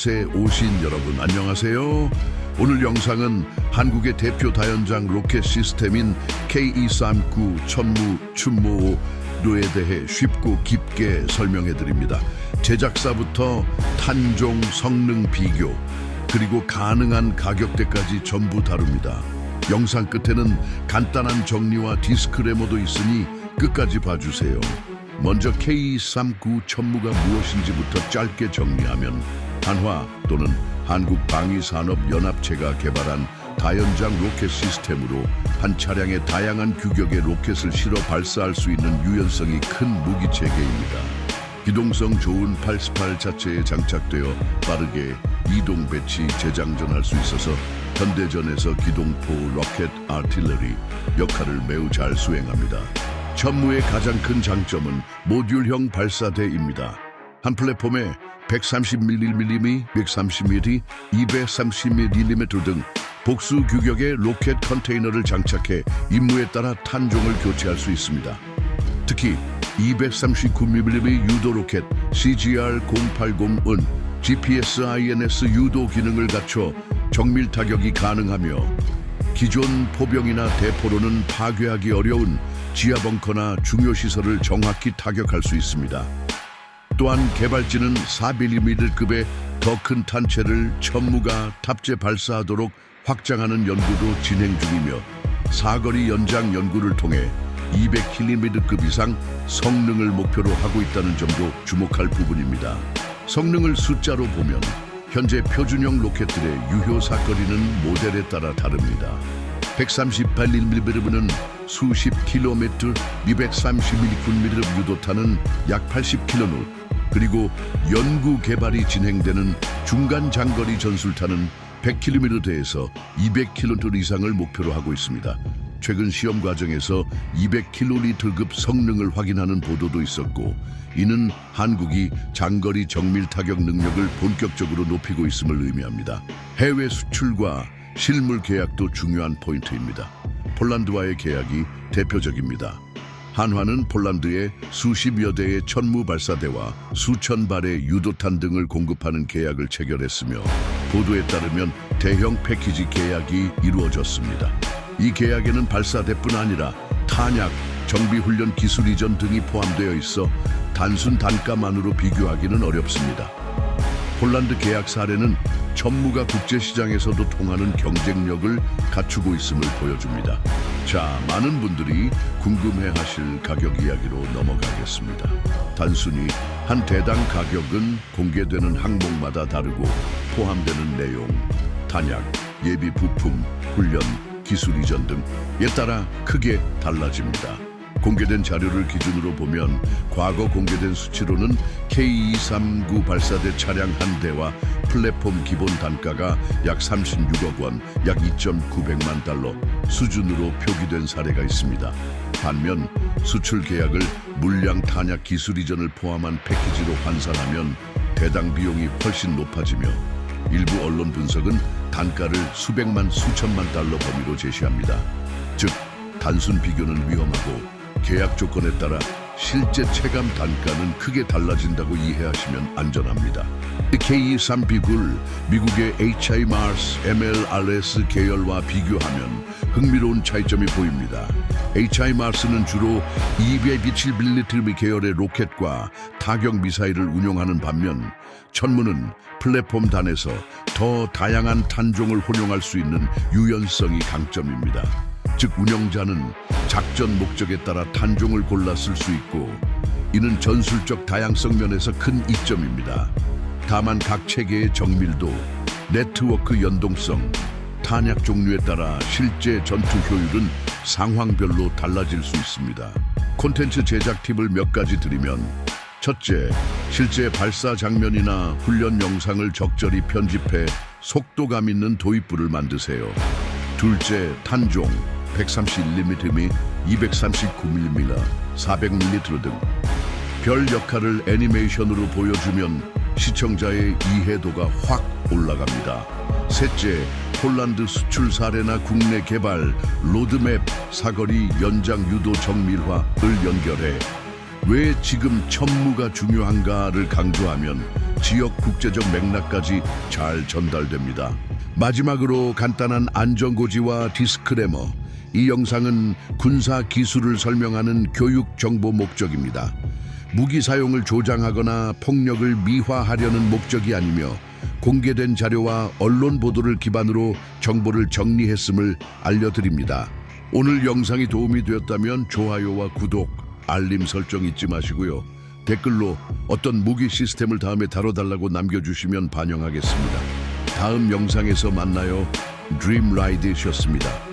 이베셋에 오신 여러분 안녕하세요. 오늘 영상은 한국의 대표 다연장 로켓 시스템인 K239 천무 춘모 로에 대해 쉽고 깊게 설명해 드립니다. 제작사부터 탄종 성능 비교 그리고 가능한 가격대까지 전부 다룹니다. 영상 끝에는 간단한 정리와 디스크레머도 있으니 끝까지 봐주세요. 먼저 K239 천무가 무엇인지부터 짧게 정리하면 한화 또는 한국방위산업연합체가 개발한 다연장 로켓 시스템으로 한 차량에 다양한 규격의 로켓을 실어 발사할 수 있는 유연성이 큰 무기 체계입니다. 기동성 좋은 88 자체에 장착되어 빠르게 이동 배치 재장전할 수 있어서 현대전에서 기동포 로켓 아틀러리 역할을 매우 잘 수행합니다. 천무의 가장 큰 장점은 모듈형 발사대입니다. 한 플랫폼에 130mm, 130mm, 230mm 등 복수 규격의 로켓 컨테이너를 장착해 임무에 따라 탄종을 교체할 수 있습니다. 특히 239mm 유도 로켓 CGR-080은 GPS INS 유도 기능을 갖춰 정밀 타격이 가능하며 기존 포병이나 대포로는 파괴하기 어려운 지하 벙커나 중요 시설을 정확히 타격할 수 있습니다. 또한 개발진은 4mm급의 더 큰 탄체를 천무가 탑재 발사하도록 확장하는 연구도 진행 중이며 사거리 연장 연구를 통해 200km급 이상 성능을 목표로 하고 있다는 점도 주목할 부분입니다. 성능을 숫자로 보면 현재 표준형 로켓들의 유효 사거리는 모델에 따라 다릅니다. 138mm는 수십 킬로미터, 230mm 유도탄은 약 80km, 그리고 연구 개발이 진행되는 중간 장거리 전술탄은 100km대에서 200km 이상을 목표로 하고 있습니다. 최근 시험 과정에서 200kl급 성능을 확인하는 보도도 있었고, 이는 한국이 장거리 정밀 타격 능력을 본격적으로 높이고 있음을 의미합니다. 해외 수출과 실물 계약도 중요한 포인트입니다. 폴란드와의 계약이 대표적입니다. 한화는 폴란드에 수십여 대의 천무 발사대와 수천 발의 유도탄 등을 공급하는 계약을 체결했으며 보도에 따르면 대형 패키지 계약이 이루어졌습니다. 이 계약에는 발사대뿐 아니라 탄약, 정비훈련 기술 이전 등이 포함되어 있어 단순 단가만으로 비교하기는 어렵습니다. 폴란드 계약 사례는 천무가 국제시장에서도 통하는 경쟁력을 갖추고 있음을 보여줍니다. 자, 많은 분들이 궁금해하실 가격 이야기로 넘어가겠습니다. 단순히 한 대당 가격은 공개되는 항목마다 다르고 포함되는 내용, 탄약, 예비 부품, 훈련, 기술 이전 등에 따라 크게 달라집니다. 공개된 자료를 기준으로 보면 과거 공개된 수치로는 K239 발사대 차량 한 대와 플랫폼 기본 단가가 약 36억 원, 약 2.900만 달러 수준으로 표기된 사례가 있습니다. 반면 수출 계약을 물량 탄약 기술 이전을 포함한 패키지로 환산하면 대당 비용이 훨씬 높아지며 일부 언론 분석은 단가를 수백만 수천만 달러 범위로 제시합니다. 즉 단순 비교는 위험하고 계약 조건에 따라 실제 체감 단가는 크게 달라진다고 이해하시면 안전합니다. K23비굴 미국의 HIMARS MLRS 계열과 비교하면 흥미로운 차이점이 보입니다. HIMARS는 주로 227mm 계열의 로켓과 타격 미사일을 운용하는 반면 천무는 플랫폼 단에서 더 다양한 탄종을 혼용할 수 있는 유연성이 강점입니다. 즉 운영자는 작전 목적에 따라 탄종을 골라 쓸 수 있고 이는 전술적 다양성 면에서 큰 이점입니다. 다만 각 체계의 정밀도, 네트워크 연동성, 탄약 종류에 따라 실제 전투 효율은 상황별로 달라질 수 있습니다. 콘텐츠 제작 팁을 몇 가지 드리면 첫째, 실제 발사 장면이나 훈련 영상을 적절히 편집해 속도감 있는 도입부를 만드세요. 둘째, 탄종 131mm, 239mm, 400mm 등 별 역할을 애니메이션으로 보여주면 시청자의 이해도가 확 올라갑니다. 셋째, 폴란드 수출 사례나 국내 개발, 로드맵, 사거리 연장 유도 정밀화를 연결해 왜 지금 천무가 중요한가를 강조하면 지역 국제적 맥락까지 잘 전달됩니다. 마지막으로 간단한 안전고지와 디스크레머. 이 영상은 군사 기술을 설명하는 교육 정보 목적입니다. 무기 사용을 조장하거나 폭력을 미화하려는 목적이 아니며 공개된 자료와 언론 보도를 기반으로 정보를 정리했음을 알려드립니다. 오늘 영상이 도움이 되었다면 좋아요와 구독, 알림 설정 잊지 마시고요. 댓글로 어떤 무기 시스템을 다음에 다뤄달라고 남겨주시면 반영하겠습니다. 다음 영상에서 만나요. 드림라이드셨습니다.